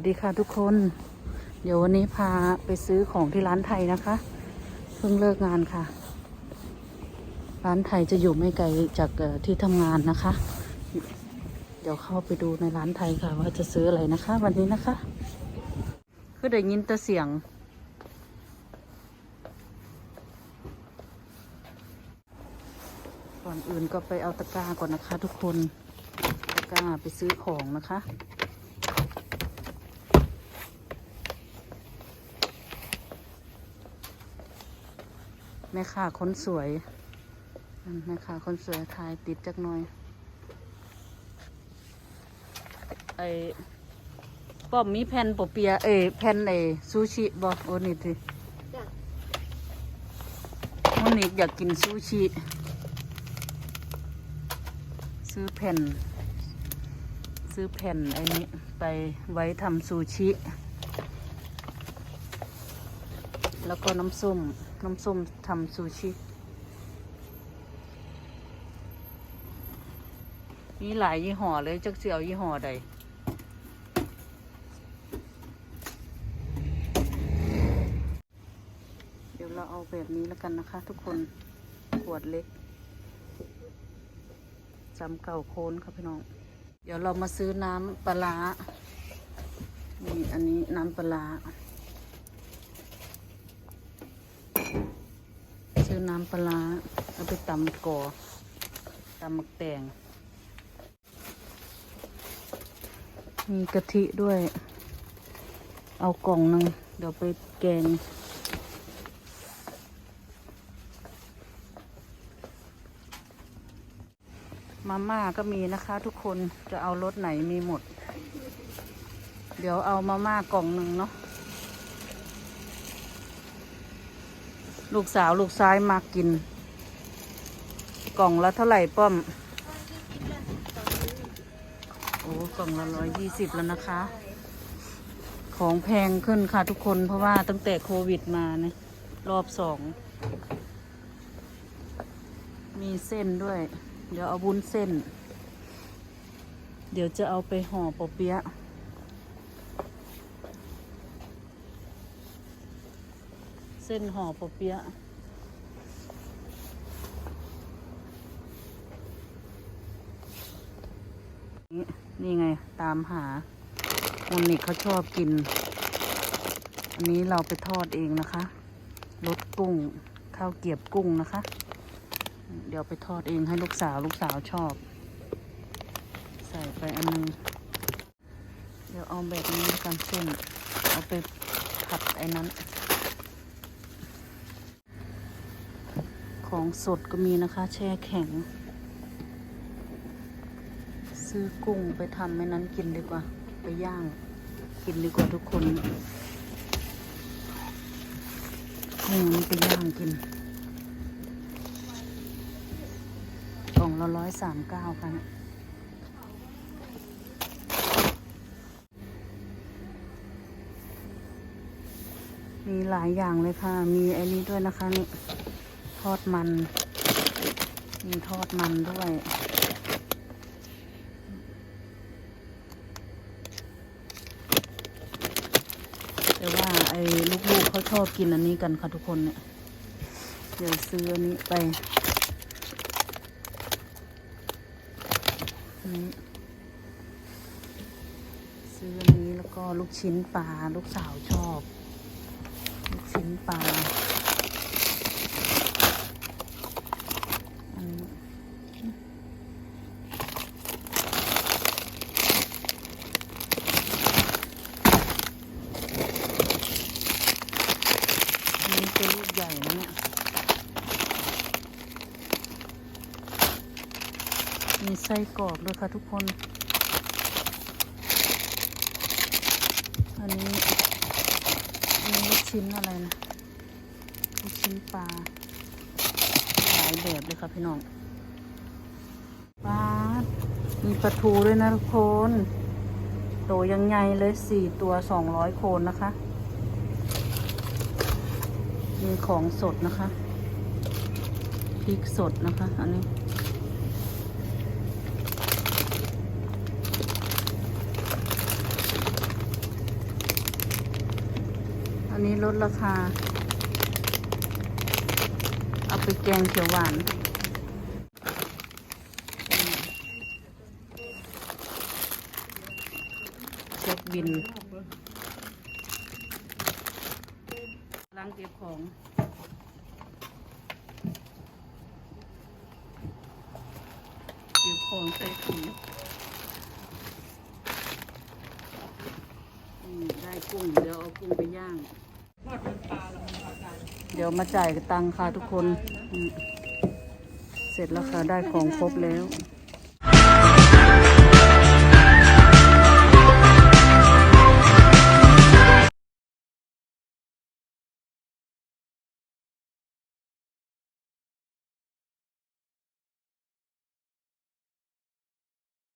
สดีค่ะทุกคน เดี๋ยววันนี้พาไปซื้อของที่ร้านไทยนะคะ เพิ่งเลิกงานค่ะ ร้านไทยจะอยู่ไม่ไกลจากที่ทำงานนะคะ เดี๋ยวเข้าไปดูในร้านไทยค่ะ ว่าจะซื้ออะไรนะคะ วันนี้นะคะคือได้ยินแต่เสียง ก่อนอื่นก็ไปเอาตะกร้าก่อนนะคะ ทุกคน ตะกร้าไปซื้อของนะคะ แม่ค้าคนสวยนั่นแม่ค้าคนสวยถ่ายติดจักหน่อย ไอป้อมมีแผ่นปอเปียะเอยแผ่นไอซูชิบอโอ้นี่สิวันนี้อยากกินซูชิ ซื้อแผ่น ซื้อแผ่นไอ้นี้ไปไว้ทำซูชิ แล้วก็น้ำส้ม น้ำส้มทำซูชิ มีหลายยี่ห้อเลยจักเสียวยี่ห้อใดเดี๋ยวเราเอาแบบนี้แล้วกันนะคะ ทุกคนขวดเล็กจำเก่าโคนครับพี่น้อง เดี๋ยวเรามาซื้อน้ำปลาร้านี่อันนี้น้ำปลาร้า ซื้ อน้ำปลาเอาไปตำก่อตำมักแตงมีกะทิด้วย เอากล่องหนึ่งเดี๋ยวไปแกงมาม่าก็มีนะคะทุกคนจะเอารสไหนมีหมด เดี๋ยวเอามาม่ากล่องหนึ่งเนาะ ลูกสาวลูกซ้ายมากิน กล่องละเท่าไหร่ป้อม โอ้กล่องละร้อยยี่สิบแล้วนะคะ ของแพงขึ้นค่ะทุกคนเพราะว่าตั้งแต่โควิดมาเนี่ยรอบสอง มีเส้นด้วย เดี๋ยวเอาวุ้นเส้น เดี๋ยวจะเอาไปห่อปอเปี๊ยะ ส้นห่อปอเปี๊ยะนี่นี่ไงตามหาคนนี้เขาชอบกิน อันนี้เราไปทอดเองนะคะรสกุ้งข้าวเกรียบกุ้งนะคะ เดี๋ยวไปทอดเองให้ลูกสาวลูกสาวชอบ ใส่ไปอันนึง เดี๋ยวเอาแบบนี้กันเส้นเอาไปผัดไอ้นั้น ของสดก็มีนะคะ แช่แข็ง ซื้อกุ้งไปทำไม่นั้นกินดีกว่า ไปย่าง กินดีกว่าทุกคนกุ้งนี่ไปย่างกินกล่องละร้อยสามเก้าค่ะเนี่ยมีหลายอย่างเลยค่ะ มีไอ้นี้ด้วยนะคะนี่ ทอดมันมีทอดมันด้วย แต่ว่าไอ้ลูกๆเขาชอบกินอันนี้กันค่ะทุกคนเนี่ย เดี๋ยวซื้ออันนี้ไปนนี้ซื้ออันนี้แล้วก็ลูกชิ้นปลาลูกสาวชอบ ลูกชิ้นปลาอันนี้อันนี้เป็นลูก ใหญ่นะเนี่ยมีไส้กรอกด้วยค่ะทุกคน อันนี้อันนี้ลูกชิ้นอะไรนะ ลูกชิ้นปลา หลายแบบเลยค่ะพี่น้องปลามีปลาทูด้วยนะทุกคน โตยังไงเลยสี่ตัวสองร้อยโคนนะคะีของสดนะคะพริกสดนะคะ อันนี้มนนี้ลดราคา เอาไปแกงเขียวหวานเช็คบินล้าง เก็บของเก็บของใส่ถุงอืมได้กุ้งเดี๋ยวเอากุ้งไปย่าง เดี๋ยวมาจ่ายตังค่ะทุกคน เสร็จแล้วค่ะได้ของครบแล้ว